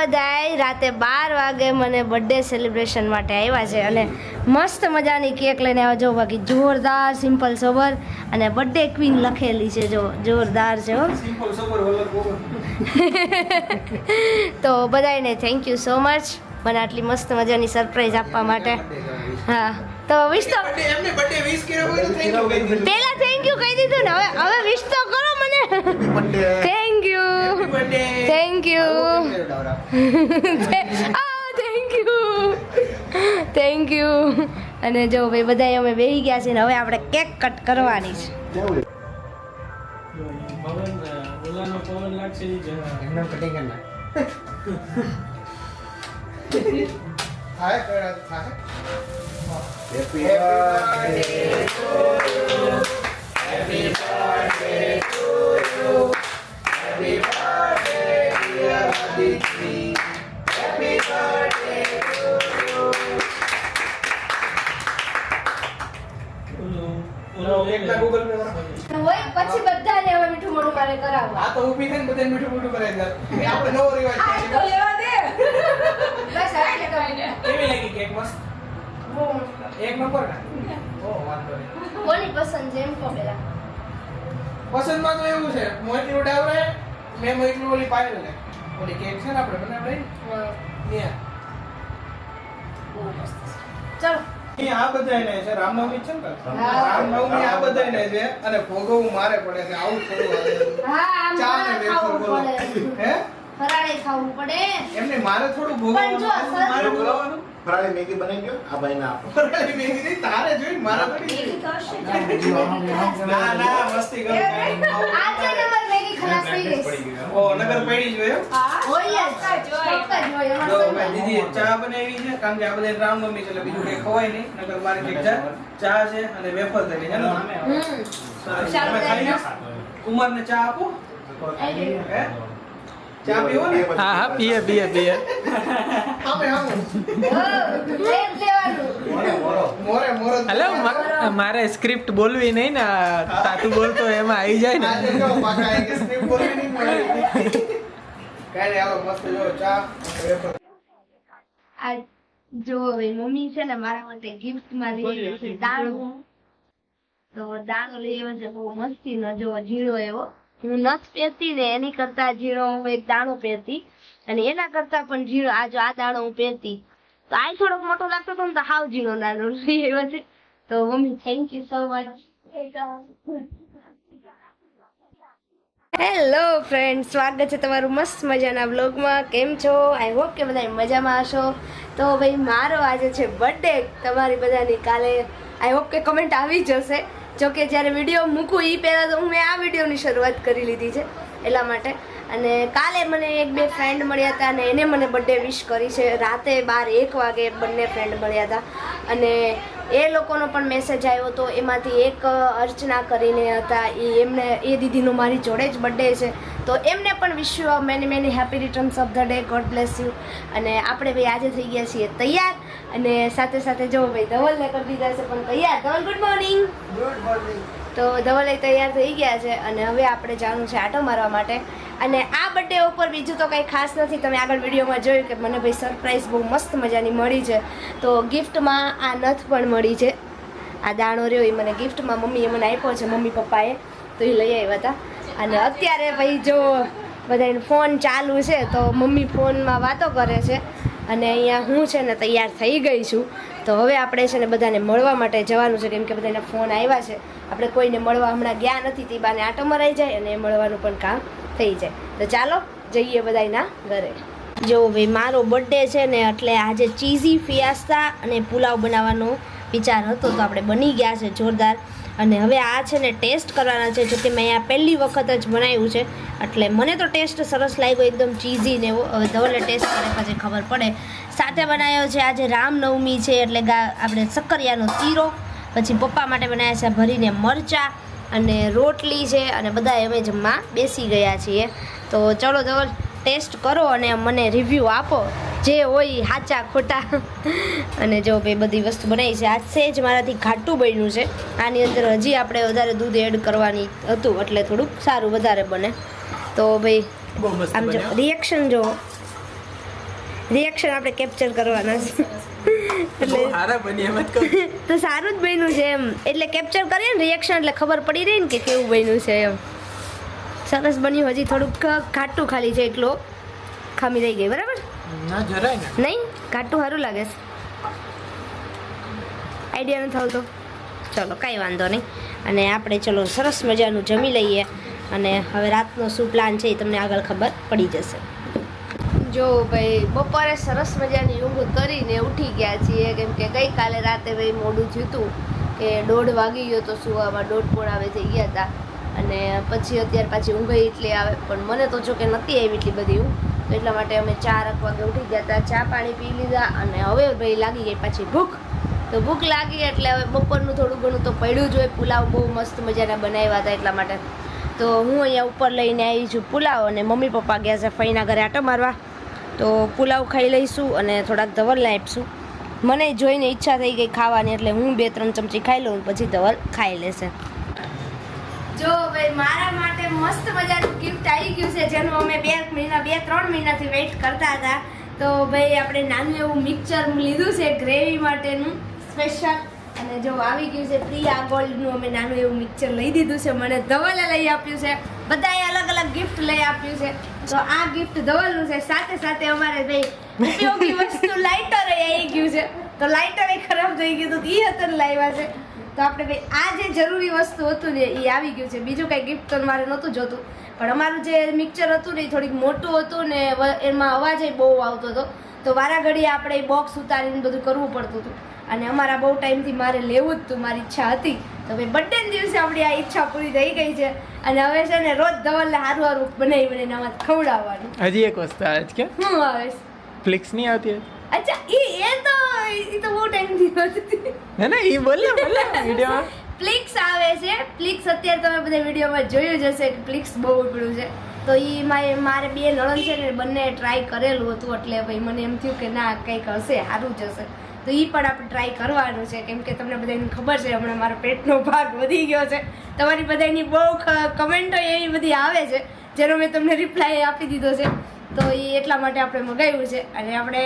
બધાય રાતે બાર વાગે મને બર્થડે સેલિબ્રેશન માટે આવ્યા છે અને મસ્ત મજાની કેક લઈને આવ્યો જો બાકી જોરદાર સિમ્પલ સોબર અને બર્થડે ક્વીન લખેલી છે જો જોરદાર છે તો બધાને થેન્ક યુ સો મચ મને આટલી મસ્ત મજાની સરપ્રાઈઝ આપવા માટે. હા. તો વિશ તો એમને બર્થડે વિશ કર્યો હોય તો thank you કહી દીધું. પહેલા થેન્ક યુ કહી દીધું ને હવે હવે વિશ તો કરો મને. Thank you thank you thank you thank you અને જો ભાઈ બધા અમે બેહી ગયા છે ને હવે આપણે કેક કટ કરવાની છે. પવન લાગશે. કરા થાય Happy birthday ઓલું- ઓલો ઓલું એકલા Google Pay વાળા. હોય પછી બધાને હવે મીઠું મોઢું મારે કરાવવા. આ તો ઊભી થઈને બધાને મીઠું મીઠું કરાવી દે. એ આપણે નવો રિવાજ છે. લેવા દે. બસ હવે કરાવી કેવી લાગી કેક મસ્ત? એક નંબર ઓ વાંધો નહીં. કોની પસંદ પેલા? પસંદમાં તો એવું છે. મોઈટલું ડાવરે મેં મોઈટલું ઓલી પાયલ ને ઓલી કેક છે ને આપણે બનાવી ચલો. આ બધાયને છે રામનવમી છે ને? રામનવમી આ બધાયને છે અને ભોગવવું મારે પડે છે આવું થોડું હા ચા ને ખાવું બોલો. પડે. હે? ફરાળે ખાવું પડે. એમને મારે થોડું ભોગવવું મારે ભોગવવાનું ફરાળી મેગી બનાવી ગયો આ ભાઈને આપો ફરાળી મેગી નહીં, તારે જોઈ મારા થોડી તો ના ના મસ્તી કરું આ છે ને મારી મેગી ખલાસ થઈ ગઈ ઓ નગર પડી જ એમ? જ ચોક્કસ જ જો દીદી ચા બનાવી છે કારણ કે આ બધા રામનવમી છે એટલે બીજું કંઈ ખવાય નહીં નગર મારે કંઈક ચા ચા છે અને વેફર થઈ છે ને હમ સરસ. લો કુમારને ચા આપો હે ચા પીવો ને? હા હા પીએ પીએ પીએ. હલો મારે સ્ક્રિપ્ટ બોલવી નહીં ને તાતું બોલતો એમાં આવી જાય આજે ને જો પાછા એક સ્ક્રિપ્ટ બોલવી નહીં મળે. કાંઈ નહીં, મસ્ત જો ચા આ જો હવે મમ્મી છે ને મારા માટે ગિફ્ટમાં લઈ દાણું. તો દાણો લઈ આવ્યો છે બહુ મસ્તી નો જો ઝીણો એવો. હું નથ પહેરતી ને એની કરતા ઝીણો હું એક દાણો પહેરતી. અને એના કરતા પણ ઝીણો, આ જો આ દાણો હું પહેરતી. તો આ થોડોક મોટો લાગતો હતો તો હાવ ઝીણો દાણો લઈ છે. તો mummy thank you so much hello friend સ્વાગત છે તમારું મસ્ત મજાના બ્લોગમાં કેમ છો? આઈ હોપ કે બધા મજામાં હશો. તો ભાઈ, મારો આજે છે બર્થડે તમારી બધાની કાલે આઈ હોપ કે કમેન્ટ આવી જશે જો કે જ્યારે વીડિયો મૂકું એ પહેલાં તો મેં આ વિડીયોની શરૂઆત કરી લીધી છે એટલા માટે. અને કાલે મને એક બે ફ્રેન્ડ મળ્યા હતા અને એને મને બર્થડે વિશ કરી છે. રાતે બાર એક વાગે બંને ફ્રેન્ડ મળ્યા હતા. અને એ લોકોનો પણ મેસેજ આવ્યો હતો એમાંથી એક અર્ચના કરીને હતા. એ એમને, એ દીદીનો મારી જોડે જ બર્થડે છે. તો એમને પણ wish many many happy returns of the day God bless you અને આપણે ભાઈ આજે થઈ ગયા છીએ તૈયાર. અને સાથે સાથે જો ભાઈ ધવલને કરી દીધા છે, પણ તૈયાર. Dhaval good morning good morning તો ધવલે તૈયાર થઈ ગયા છે અને હવે આપણે જવાનું છે આટો મારવા માટે. અને આ બર્થડે ઉપર બીજું તો કંઈ ખાસ નથી. તમે આગળ વિડીયોમાં જોયું કે મને ભાઈ સરપ્રાઈઝ બહુ મસ્ત મજાની મળી છે. તો ગિફ્ટમાં આ નથ પણ મળી છે. આ દાણો રહ્યો એ મને ગિફ્ટમાં મમ્મીએ મને આપ્યો છે, મમ્મી પપ્પાએ. તો એ લઈ આવ્યા હતા. અને અત્યારે ભાઈ જો બધાને ફોન ચાલુ છે, તો મમ્મી ફોનમાં વાતો કરે છે. અને અહીંયા હું છે ને તૈયાર થઈ ગઈ છું. તો હવે આપણે છે ને બધાને મળવા માટે જવાનું છે. કેમ કે બધાના ફોન આવ્યા છે. આપણે કોઈને મળવા હમણાં ગયા નથી. તે બાને આટો મરાઈ જાય અને એ મળવાનું પણ કામ થઈ જાય. તો ચાલો, જઈએ બધાના ઘરે. જો ભાઈ, મારો બર્થડે છે ને એટલે આજે ચીઝી ફિયાસ્તા અને પુલાવ બનાવવાનો વિચાર હતો. તો આપણે બની ગયા છે જોરદાર. અને હવે આ છે ને ટેસ્ટ કરવાના છે, જો કે મેં આ પહેલી વખત જ બનાવ્યું છે. એટલે મને તો ટેસ્ટ સરસ લાગ્યો, એકદમ ચીઝી ને હવે ધવલે ટેસ્ટ કરે પછી ખબર પડે. સાથે બનાવ્યો છે આજે રામનવમી છે, એટલે ગા, આપણે શક્કરિયાનો શીરો, પછી પપ્પા માટે બનાવ્યા છે ભરીને મરચાં અને રોટલી છે, અને બધા અમે જમવા બેસી ગયા છીએ. તો ચલો ધવલ ટેસ્ટ કરો અને મને રિવ્યૂ આપો. જે હોય સાચા ખોટા. અને જો ભાઈ બધી વસ્તુ બનાવી છે. આજ સેજ મારાથી ઘાટું બન્યું છે. આની અંદર હજી આપણે વધારે દૂધ એડ કરવાની હતું એટલે થોડુંક સારું વધારે બને. તો ભાઈ આમ જો રિએક્શન જો. રિએક્શન આપણે કેપ્ચર કરવાના છે. એટલે તો સારું જ બન્યું છે એમ. એટલે કેપ્ચર કરીએ ને રિએક્શન એટલે ખબર પડી રહી ને કે કેવું બન્યું છે એમ. સરસ બન્યું. હજી થોડુંક ઘાટું ખાલી છે એટલો ખામી રહી ગઈ બરાબર? ના જરાય ને. નહીં? ઘાટું સારું લાગે છે. આઈડિયા નથી આવતો. ચલો કાંઈ વાંધો નહીં. અને આપણે ચલો સરસ મજાનું જમી લઈએ. અને હવે રાતનો શું પ્લાન છે એ તમને આગળ ખબર પડી જશે. જો ભાઈ બપોરે સરસ મજાની ઊંઘ કરીને ઉઠી ગયા છીએ. કેમ કે ગઈકાલે રાતે ભાઈ મોડું થયું હતું કે દોઢ વાગી ગયો તો સુવામાં દોઢ પોણા આવે થઈ ગયા હતા. અને પછી અત્યારે પાછી ઊંઘ એટલી આવે પણ મને તો જો કે નથી આવી એટલી બધી ઊંઘ. તો એટલા માટે અમે ચાર એક વાગે ઉઠી ગયા હતા, ચા પાણી પી લીધા અને હવે ભાઈ લાગી ગઈ પાછી ભૂખ. તો ભૂખ લાગી એટલે હવે બપોરનું થોડું ઘણું તો પડ્યું જ હોય, પુલાવ બહુ મસ્ત મજાના બનાવ્યા હતા એટલા માટે. તો હું અહીંયા ઉપર લઈને આવી છું પુલાવ અને મમ્મી પપ્પા ગયા છે ફઈના ઘરે આટો મારવા. તો પુલાવ ખાઈ લઈશું અને થોડાક ધવલ આપીશું મને જોઈને ઈચ્છા થઈ ગઈ ખાવાની, એટલે હું બે ત્રણ ચમચી ખાઈ લઉં પછી ધવલ ખાઈ લેશે. જો ભાઈ, મારા માટે મસ્ત મજાનું ગિફ્ટ આવી ગયું છે, જેનું અમે બે મહિના બે ત્રણ મહિનાથી વેઇટ કરતા હતા. તો ભાઈ, આપણે નાનું એવું મિક્સર લીધું છે ગ્રેવી માટેનું સ્પેશિયલ અને જો આવી ગયું છે પ્રિયા ગોલ્ડનું, અમે નાનું એવું મિક્સર લઈ દીધું છે. મને ધવલે લઈ આપ્યું છે. બધાએ અલગ અલગ ગિફ્ટ લઈ આપ્યું છે. તો આ ગિફ્ટ ધવલનું છે. સાથે સાથે અમારે ભાઈ ઉપયોગી વસ્તુ લાઇટર આવી ગયું છે. તો લાઇટર એ ખરાબ થઈ ગયું તો એ હતું લાવ્યા છે. તો આપણે ભાઈ આ જે જરૂરી વસ્તુ હતું ને એ આવી ગયું છે. બીજું કાંઈ ગિફ્ટ તો મારે નહોતું જોતું. પણ અમારું જે મિક્સર હતું ને એ થોડીક મોટું હતું ને એમાં અવાજ બહુ આવતો હતો. તો વારા ઘડીએ આપણે એ બોક્સ ઉતારીને બધું કરવું પડતું હતું. અને અમારા બહુ ટાઈમથી મારે લેવું જ હતું મારી ઈચ્છા હતી. તો ભાઈ બર્થડે દિવસે આપણી આ ઈચ્છા પૂરી થઈ ગઈ છે. અને હવે છે ને રોજ ધવલને સારું સારું બનાવી બનાવીને આમાં ખવડાવવાનું. હજી એક વસ્તુ આવે છે કે? હું આવે ફ્લિક્સ નહીં આવતી? અચ્છા એ એ તો એ તો બહુ ટાઈમથી હતી. ના ના? એ બોલ ને વિડિયો ફ્લિક્સ પ્લિક્સ આવે છે. પ્લિક્સ અત્યારે તમે બધા વિડીયોમાં જોયું જ હશે કે પ્લિક્સ બહુ ઉપડ્યું છે. તો એ મારે બે નણંદ છે ને બંને ટ્રાય કરેલું હતું એટલે ભાઈ મને એમ થયું કે ના કંઈક હશે સારું જ હશે. તો એ પણ આપણે ટ્રાય કરવાનું છે. કેમ કે તમને બધાને ખબર છે હમણાં મારો પેટનો ભાગ વધી ગયો છે. તમારી બધાની બહુ કમેન્ટો એવી બધી આવે છે જેનો મેં તમને રિપ્લાય આપી દીધો છે. તો એ એટલા માટે આપણે મગાવ્યું છે. અને આપણે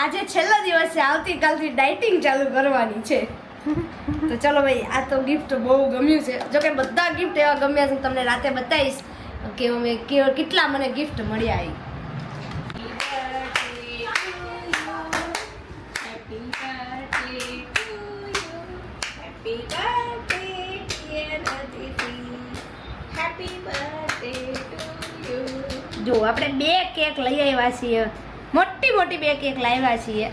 આજે છેલ્લો દિવસ છે આવતીકાલથી ડાયટિંગ ચાલુ કરવાની છે. તો ચલો ભાઈ આ તો ગિફ્ટ બહુ ગમ્યું છે. જો કે બધા ગિફ્ટ એવા ગમ્યા છે તમને રાતે બતાવીશ કે અમે કેટલા મને ગિફ્ટ મળ્યા આવી જો આપણે બે કેક લઈ આવ્યા છીએ. મોટી મોટી બે કેક લાવ્યા છીએ.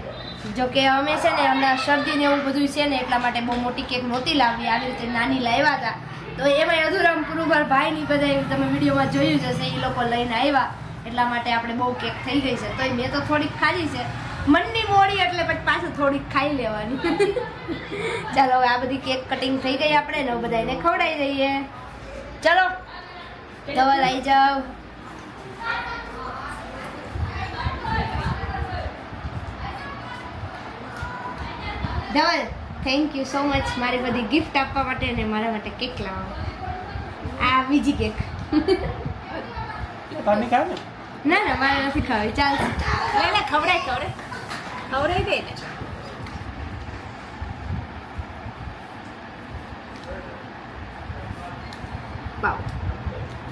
જો કે અમે છે ને હમણાં શરદી ને એવું બધું છે ને એટલા માટે બહુ મોટી કેક નહોતી લાવી. આવી રીતે નાની લાવ્યા હતા. તો એમાં અધુરામ પુરુબર ભાઈની બધા તમે વિડીયોમાં જોયું જ હશે એ લોકો લઈને આવ્યા. એટલા માટે આપણે બહુ કેક થઈ ગઈ છે. તો મેં તો થોડીક ખાધી છે. મનની મોડી એટલે પછી પાછું થોડીક ખાઈ લેવાની. ચાલો, હવે આ બધી કેક કટિંગ થઈ ગઈ આપણે ને બધાને ખવડાવી દઈએ. ચલો, દવા લઈ જાઓ. Dhaval thank you so much મારી બધી ગિફ્ટ આપવા માટે અને મારા માટે કેક લાવવા આ બીજી કેક ખાવ ને ના ના મારે નથી ખાવી. ચાલ લે લે ખવડાય ખવડાય. ખવડાય દે ને વાવ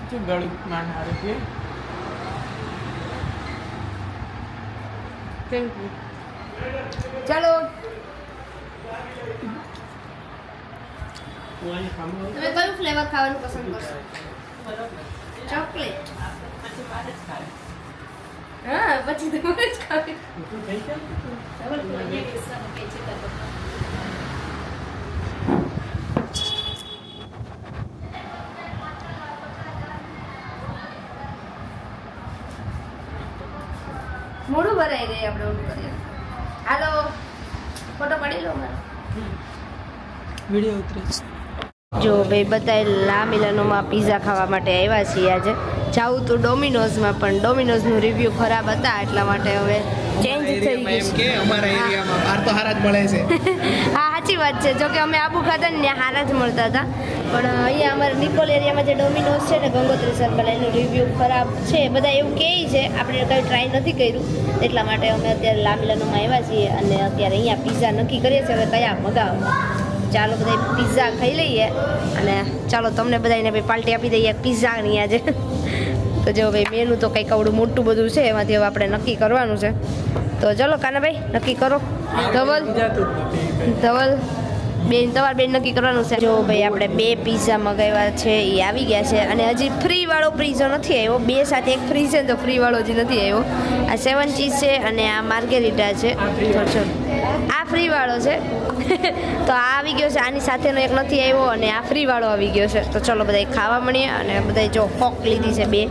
શું ગળું માન હારું છે? થેન્ક યુ ચાલો. તમે કયું ફ્લેવર ખાવાનું પસંદ કરશો? ચોકલેટ હા, પછી તમારે જ મોઢું ભરાઈ ગઈ આપણે ઓલું કરીએ હાલો ફોટો પાડી લો મારો વીડિયો ઉતરે જો ભાઈ બધા લા મિલનોમાં પીઝા ખાવા માટે આવ્યા છીએ આજે. જાઉં તો ડોમિનોઝમાં પણ ડોમિનોઝનું રિવ્યૂ ખરાબ હતા એટલા માટે હવે ચેન્જ થઈ ગયું કે અમારા એરિયામાં બહાર તો હારા જ મળે છે. હા સાચી વાત છે. જો કે અમે આબુ ખાતા ને ત્યાં હારા જ મળતા હતા. પણ અહીંયા અમારા નિકોલ એરિયામાં જે ડોમિનોઝ છે ને ગંગોત્રી સર્કલ એનું રિવ્યૂ ખરાબ છે. બધા એવું કહે છે આપણે કંઈ ટ્રાય નથી કર્યું. એટલા માટે અમે અત્યારે લામિલાનોમાં આવ્યા છીએ અને અત્યારે અહીંયા પિઝા નક્કી કરીએ છીએ. હવે કયા મગાવવા. ચાલો બધા પિઝા ખાઈ લઈએ અને ચાલો તમને બધાને ભાઈ પાર્ટી આપી દઈએ પિઝાની આજે. તો જો ભાઈ મેનુ તો કંઈક આવડું મોટું બધું છે એમાંથી હવે આપણે નક્કી કરવાનું છે. તો ચલો કાનાભાઈ નક્કી કરો. ધવલ. ધવલ. બેન તમારે બેન નક્કી કરવાનું છે. જો ભાઈ આપણે બે પીઝા મગાવ્યા છે એ આવી ગયા છે. અને હજી ફ્રી વાળો પીઝો નથી આવ્યો. બે સાથે એક ફ્રી છે તો ફ્રી વાળો હજી નથી આવ્યો. આ સેવન ચીઝ છે અને આ માર્ગેરીટા છે. આ free વાળો. જો, જો. આ ફ્રી વાળો છે. તો આ આવી ગયો છે. આની સાથેનો એક નથી આવ્યો અને આ ફ્રી વાળો આવી ગયો છે. તો ચલો બધા ખાવા મળીએ અને બધા જો કોક લીધી છે બે.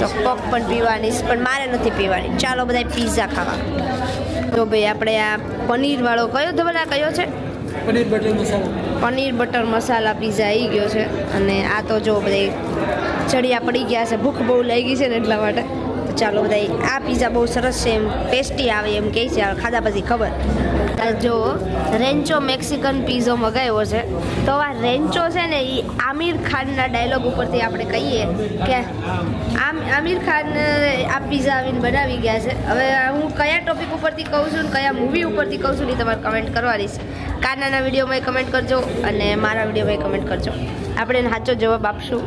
તો કોક પણ પીવાની પણ મારે નથી પીવાની. ચાલો બધા પીઝા ખાવા. તો ભાઈ આપણે આ પનીર વાળો કયો ધબલા કયો છે? Paneer butter masala paneer butter masala pizza આવી ગયો છે. અને આ તો જો બધા ચડિયા પડી ગયા છે. ભૂખ બહુ લાગી છે ને એટલા માટે. ચાલો બધા આ પીઝા બહુ સરસ છે, એમ ટેસ્ટી આવે એમ કહે છે ખાધા પછી ખબર જો, રેન્ચો મેક્સિકન પીઝો મગાવ્યો છે. તો આ રેન્ચો છે ને એ આમિર ખાનના ડાયલોગ ઉપરથી આપણે કહીએ કે આમ, આમિર ખાન આ પીઝા આવીને બનાવી ગયા છે. હવે હું કયા ટોપિક ઉપરથી કહું છું ને કયા મૂવી ઉપરથી કહું છું એ તમારે કમેન્ટ કરવાની છે. કાનાના વિડીયોમાં કમેન્ટ કરજો અને મારા વિડીયોમાં કમેન્ટ કરજો. આપણે સાચો જવાબ આપશું.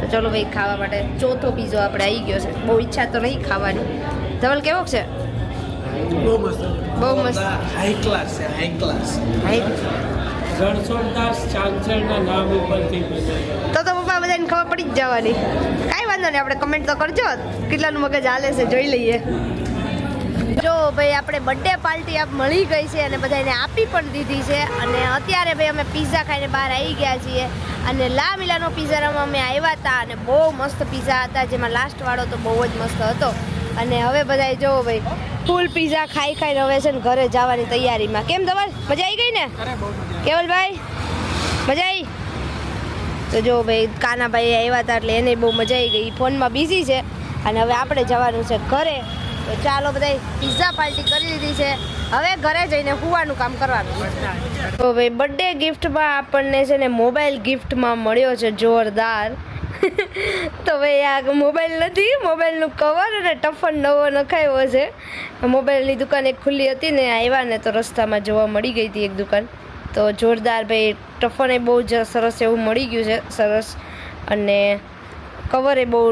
તો ચલો ભાઈ ખાવા માટે ચોથો પીઝો આપણે આવી ગયો છે. બહુ ઈચ્છા તો નહીં ખાવાની. ધવલ કેવો છે? બહુ મસ્ત. બહુ મસ્ત. હાઈ ક્લાસ છે હાઈ ક્લાસ હાઈ રણછોડદાસ ચાંચળના નામ ઉપરથી તો તો પપ્પા બધાને ખબર પડી જ જવાની. કાંઈ વાંધો નહીં આપણે કમેન્ટ તો કરજો. કેટલાનું મગજ હાલે છે જોઈ લઈએ. જો ભાઈ આપણે બર્થડે પાર્ટી આપ મળી ગઈ છે અને બધાને આપી પણ દીધી છે. અને અત્યારે ભાઈ અમે પિઝા ખાઈને બહાર આવી ગયા છીએ. અને લા મિલાનો પિઝામાં અમે આવ્યા હતા અને બહુ મસ્ત પિઝા હતા જેમાં લાસ્ટ વાળો તો બહુ જ મસ્ત હતો. અને હવે બધા જોવો ભાઈ ફૂલ પીઝા ખાઈ ખાઈને હવે છે ને ઘરે જવાની તૈયારીમાં. કેમ તમારે મજા આવી ગઈ ને? કેવલભાઈ? મજા આવી તો જો ભાઈ કાનાભાઈ આવ્યા હતા એટલે એને બહુ મજા આવી ગઈ. ફોનમાં બિઝી છે. અને હવે આપણે જવાનું છે ઘરે. તો ચાલો બધા પિઝા પાર્ટી કરી લીધી છે. હવે ઘરે જઈને હુવાનું કામ કરવાનું. તો ભાઈ બર્થડે ગિફ્ટમાં આપણને છે ને મોબાઈલ ગિફ્ટમાં મળ્યો છે જોરદાર. તો ભાઈ આ મોબાઈલ નથી મોબાઈલનું કવર અને ટફન નવો નખાયો છે. મોબાઈલની દુકાન એક ખુલ્લી હતી ને આવ્યા ને તો રસ્તામાં જોવા મળી ગઈ હતી એક દુકાન. તો જોરદાર ભાઈ ટફન એ બહુ જ સરસ એવું મળી ગયું છે, સરસ. અને કવર એ બહુ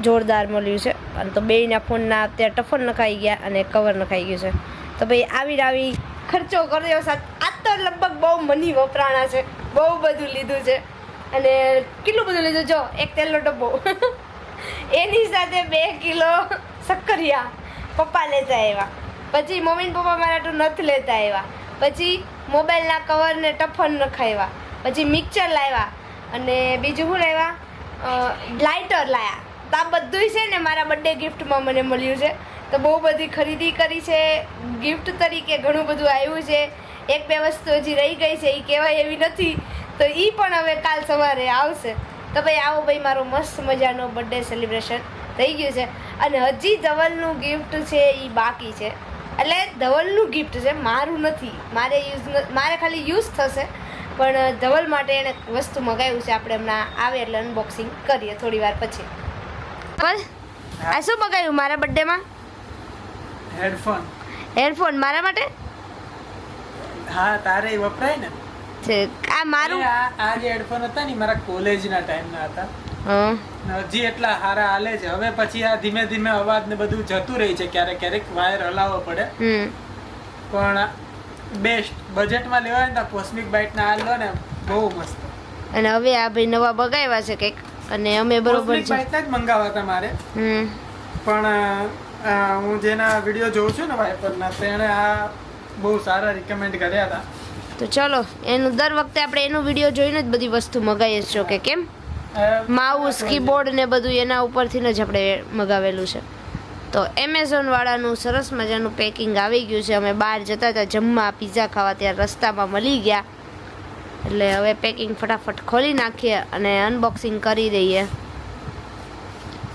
જોરદાર મળ્યું છે. અને તો બેયના ફોનના અત્યારે ટફન નખાઈ ગયા અને કવર નખાઈ ગયું છે. તો ભાઈ આવી આવી ખર્ચો કર્યો સાથ આ તો લગભગ બહુ મની વપરાણા છે. બહુ બધું લીધું છે. અને કેટલું બધું લીધું? જો, એક તેલનો ડબ્બો. એની સાથે બે કિલો શક્કરિયા પપ્પા લેતા આવ્યા પછી મમ્મી પપ્પા મારા તો નથી લેતા આવ્યા પછી મોબાઈલના કવરને ટફન નખાવ્યા પછી મિક્સર લાવ્યા અને બીજું શું લાવ્યા લાઇટર લાવ્યા તો આ બધુંય છે ને મારા બર્થડે ગિફ્ટમાં મને મળ્યું છે. તો બહુ બધી ખરીદી કરી છે. ગિફ્ટ તરીકે ઘણું બધું આવ્યું છે. એક બે વસ્તુ હજી રહી ગઈ છે એ કહેવાય એવી નથી. તો એ પણ હવે કાલ સવારે આવશે. તો ભાઈ આવો ભાઈ, મારો મસ્ત મજાનો બર્થડે સેલિબ્રેશન થઈ ગયું છે. અને હજી ધવલનું ગિફ્ટ છે એ બાકી છે. એટલે ધવલનું ગિફ્ટ છે, મારું નથી. મારે યુઝ મારે ખાલી યુઝ થશે. પણ ધવલ માટે એણે વસ્તુ મગાવ્યું છે, આપણે હમણાં આવે એટલે અનબોક્સિંગ કરીએ થોડી વાર પછી. બસ આ શું મગાવ્યું મારા બર્થડેમાં હેડફોન હેડફોન મારા માટે? હા તારે વપરાય ને? છે આ મારું? આ જે હેડફોન હતા ને મારા કોલેજના ટાઈમના હતા. ને હજી એટલા હારા હાલે છે. હવે પછી આ ધીમે ધીમે અવાજ ને બધું જતું રહી છે ક્યારેક ક્યારેક વાયર હલાવવો પડે. પણ બેસ્ટ બજેટમાં લેવાય ને કોસ્મિક બાઇટના આ લો ને બહુ મસ્ત. અને હવે આ ભાઈ નવા બગાવ્યા છે કંઈક. અને અમે બરોબર જ મંગાવા હતા મારે. હમ. પણ હું જેના વીડિયો જોઉં છું ને વાઇપરના તેણે આ બહુ સારા રિકમેન્ડ કર્યા હતા. તો ચલો એનું દર વખતે આપણે એનું વીડિયો જોઈને જ બધી વસ્તુ મગાવીએ છો કે કેમ? માઉસ કીબોર્ડ ને બધું એના ઉપરથી જ આપણે મગાવેલું છે. તો એમેઝોન વાળાનું સરસ મજાનું પેકિંગ આવી ગયું છે. અમે બહાર જતા હતા જમવા પીઝા ખાવા ત્યાં રસ્તામાં મળી ગયા. એટલે હવે પેકિંગ ફટાફટ ખોલી નાખીએ અને અનબોક્સિંગ કરી દઈએ.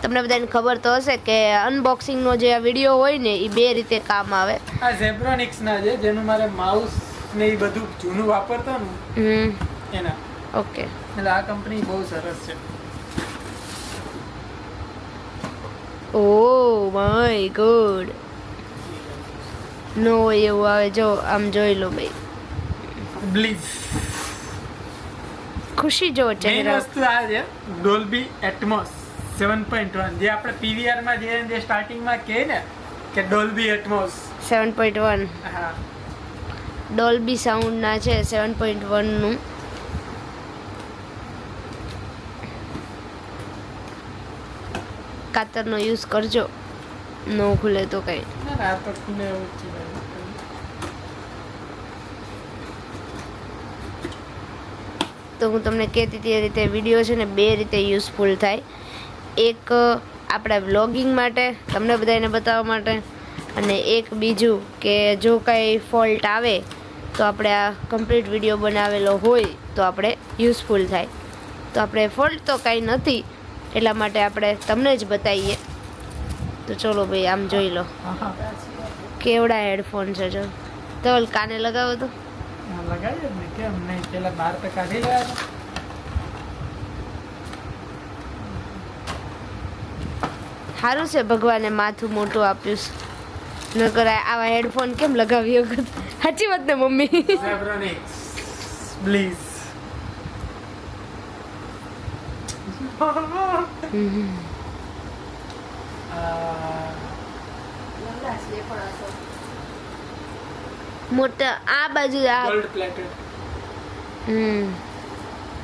તમને બધાને ખબર તો હશે કે અનબોક્સિંગનો જે વીડિયો હોય ને એ બે રીતે કામ આવે. આ ઝેબ્રોનિક્સના છે જેનું મારે માઉસ ને એ બધું જૂનું વાપરતો ને હમ. એના. ઓકે એટલે આ કંપની બહુ સરસ છે. Oh my good. નો એવું આવે જો આમ જોઈ લો ભાઈ. બ્લીઝ ખુશી જો ચહેરા. વસ્તુ આ છે Dolby Atmos seven point one જે આપણે પીવીઆરમાં જે જે સ્ટાર્ટિંગમાં કહે ને કે Dolby Atmos seven point one હા. ડોલ્બી સાઉન્ડના છે સેવન પોઈન્ટ વનનું કાતરનો યુઝ કરજો. નો ખુલે તો કંઈ. ના ના તો ખુલે એવું જ છે ભાઈ. તો હું તમને કહેતી હતી એ રીતે વીડિયો છે ને બે રીતે યુઝફુલ થાય. એક આપણા વ્લોગિંગ માટે તમને બધાને બતાવવા માટે અને એક બીજું કે જો કાંઈ ફોલ્ટ આવે તો આપણે આ કમ્પ્લીટ વીડિયો બનાવેલો હોય તો આપણે યુઝફુલ થાય. તો આપણે ફોલ્ટ તો કાંઈ નથી એટલા માટે આપણે તમને જ બતાવીએ. તો ચલો ભાઈ આમ જોઈ લો. કેવડા હેડફોન છે જો. તો કાને લગાવો તો? લગાવીએ ને કેમ નહીં? પેલા બાર તો કાઢી રહ્યા સારું છે ભગવાને માથું મોટું આપ્યું છે. નકર આ- આવા હેડફોન કેમ લગાવી વખત? સાચી વાત ને મમ્મી? ઝેબ્રોનિક્સ બ્લીઝ મોટા આ બાજુ આ ગોલ્ડ પ્લેટેડ હમ.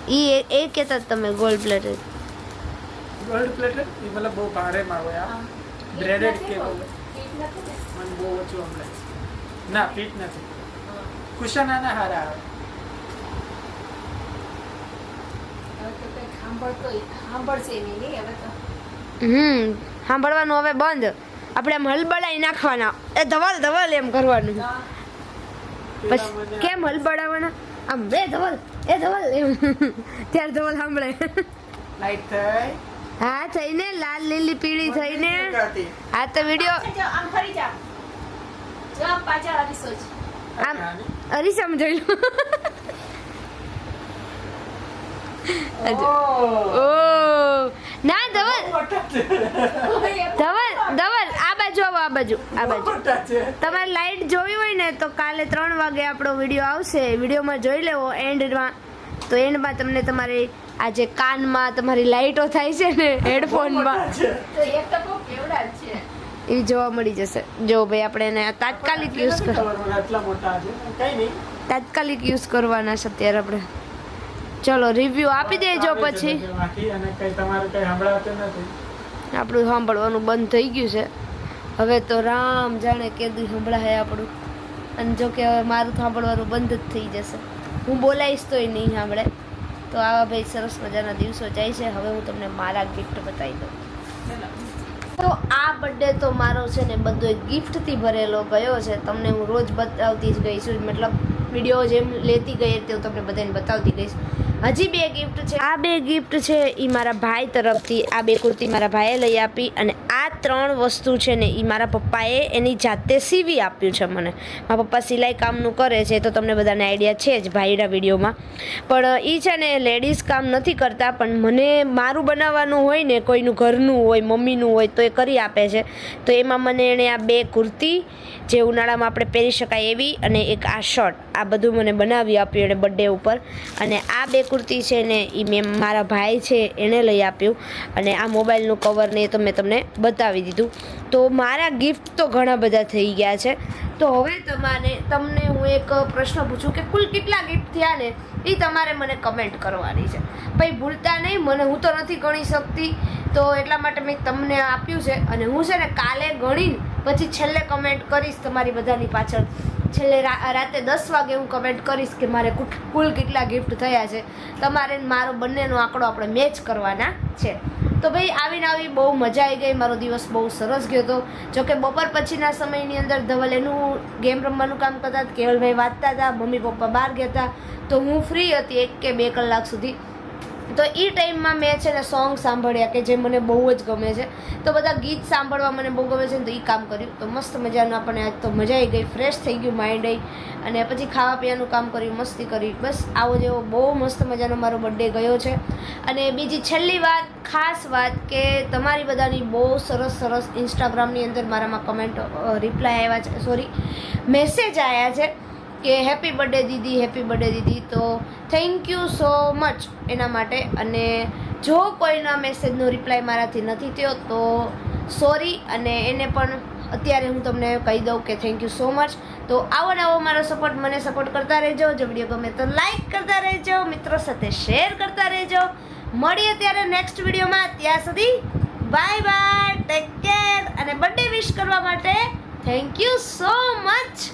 ઈ એ- એ કહેતા હતા તમે ગોલ્ડ પ્લેટેડ ગોલ્ડ પ્લેટેડ ઈ મતલબ બહુ ભારે માં હોય આ બ્રેડેડ કે મને બહુ ઓછું હમણાં ના પીટ નથી. કુશન આના હારા આવે. હમ સાંભળવાનું હવે બંધ. આપણે આમ હલબડાઈ નાખવાના. એ ધવલ ધવલ એમ કરવાનું. પછી કેમ હલ બડાવવાના આમ બે ધવલ એ ધવલ એમ. ત્યારે ધવલ સાંભળે. લાઈટ થઈ. હા થઈને લાલ લીલી પીળી થઈને. આ તો વીડિયો આમ ફરી જાઓ. જો આમ પાછળ અરીસો આમ અરીસામાં જોઈ લો. ઓહ, ઓ ના ધવલ. બાજુ આ બાજુ. તમારે લાઈટ જોવી હોય ને તો કાલે ત્રણ વાગે આપણો વીડિયો આવશે. વિડીયોમાં જોઈ લેવો એન્ડમાં. તો એન્ડમાં તમને તમારી આ જે કાનમાં તમારી લાઈટો થાય છે ને હેડફોનમાં. મોટા છે. તો એક તો બહુ કેવડા જ છે. એ જોવા મળી જશે. જો ભાઈ આપણે એને તાત્કાલિક યુઝ કરો કર ખબર મને આટલા મોટા છે? કઈ નહીં. તાત્કાલિક યુઝ કરવાના છે અત્યારે આપણે. ચલો રિવ્યુ આપી દેજો પછી. નજરમાંથી અને કઈ તમારું કઈ સંભળાતું નથી. આપણું સાંભળવાનું બંધ થઈ ગયું છે. હવે તો રામ જાણે કેદી સંભળાય આપણું. અને જો કે હવે મારું સાંભળવાનું બંધ જ થઈ જશે. હું બોલાવીશ તોય નહીં સાંભળે. તો આવા ભાઈ સરસ મજાના દિવસો જાય છે. હવે હું તમને મારા ગિફ્ટ બતાવી દઉં. તો આ બર્થડે તો મારો છે ને બધો ગિફ્ટથી ભરેલો ગયો છે. તમને હું રોજ બતાવતી જ ગઈ છું. મતલબ વીડિયો જેમ લેતી ગઈ તે હું તમને બધાને બતાવતી ગઈશ હજી બે ગિફ્ટ છે. આ બે ગિફ્ટ છે એ મારા ભાઈ તરફથી. આ બે કુર્તી મારા ભાઈએ લઈ આપી અને આ ત્રણ વસ્તુ છે ને એ મારા પપ્પાએ એની જાતે સીવી આપ્યું છે મને. મારા પપ્પા સિલાઈ કામનું કરે છે તો તમને બધાને આઈડિયા છે જ ભાઈના વિડીયોમાં. પણ એ છે ને લેડીઝ કામ નથી કરતા, પણ મને મારું બનાવવાનું હોય ને, કોઈનું ઘરનું હોય, મમ્મીનું હોય, તો એ કરી આપે છે. તો એમાં મને એણે આ બે કુર્તી જે ઉનાળામાં આપણે પહેરી શકાય એવી અને એક આ શર્ટ. આ બધું મને બનાવી આપ્યું એણે બર્થડે ઉપર. અને આ બે કુર્તી છે ને એ મેં મારા ભાઈ છે એણે લઈ આપ્યું. અને આ મોબાઈલનું કવર ને એ તો મેં તમને બતાવી દીધું. તો મારા ગિફ્ટ તો ઘણા બધા થઈ ગયા છે. તો હવે તમારે, તમને હું એક પ્રશ્ન પૂછું કે કુલ કેટલા ગિફ્ટ થયા ને એ તમારે મને કમેન્ટ કરવાની છે. ભાઈ, ભૂલતા નહીં, મને હું તો નથી ગણી શકતી. તો એટલા માટે મેં તમને આપ્યું છે. અને હું છે ને કાલે ગણીને પછી છેલ્લે કમેન્ટ કરીશ તમારી બધાની પાછળ. છેલ્લે રાતે દસ વાગે હું કમેન્ટ કરીશ કે મારે કુલ કેટલા ગિફ્ટ થયા છે. તમારે મારો બંનેનો આંકડો આપણે મેચ કરવાના છે. તો ભાઈ, આવીને આવી બહુ મજા આવી ગઈ. મારો દિવસ બહુ સરસ ગયો હતો. જોકે બપોર પછીના સમયની અંદર ધવલ એનું ગેમ રમવાનું કામ કરતા કેવલભાઈ વાંચતા હતા. મમ્મી પપ્પા બહાર ગયા હતા. તો હું ફ્રી હતી એક કે બે કલાક સુધી. તો એ ટાઈમમાં મેં છે ને સોંગ સાંભળ્યા કે જે મને બહુ જ ગમે છે. તો બધા ગીત સાંભળવા મને બહુ ગમે છે ને તો એ કામ કર્યું. તો મસ્ત મજાનું આપણને આજ તો મજા આવી ગઈ ફ્રેશ થઈ ગયું માઇન્ડ અને પછી ખાવા પીવાનું કામ કર્યું, મસ્તી કરી. બસ આવો જેવો બહુ મસ્ત મજાનો મારો બર્થડે ગયો છે. અને બીજી છેલ્લી વાત, ખાસ વાત કે તમારી બધાની બહુ સરસ સરસ ઇન્સ્ટાગ્રામની અંદર મારામાં કમેન્ટ રિપ્લાય આવ્યા છે સોરી મેસેજ આવ્યા છે. કે હેપી બર્થડે દીદી હેપી બર્થડે દીદી. તો થેન્ક યુ સો મચ એના માટે. અને જો કોઈના મેસેજનો રિપ્લાય મારાથી નથી થયો, તો સોરી અને એને પણ અત્યારે હું તમને કહી દઉં કે થેન્ક યુ સો મચ તો આવો આવો મારો સપોર્ટ મને સપોર્ટ કરતા રહેજો. જો વીડિયો ગમે તો લાઈક કરતા રહેજો. મિત્રો સાથે શેર કરતા રહેજો. મળીએ ત્યારે નેક્સ્ટ વિડીયોમાં ત્યાં સુધી બાય બાય ટેક કેર અને બર્થડે વિશ કરવા માટે થેન્ક યુ સો મચ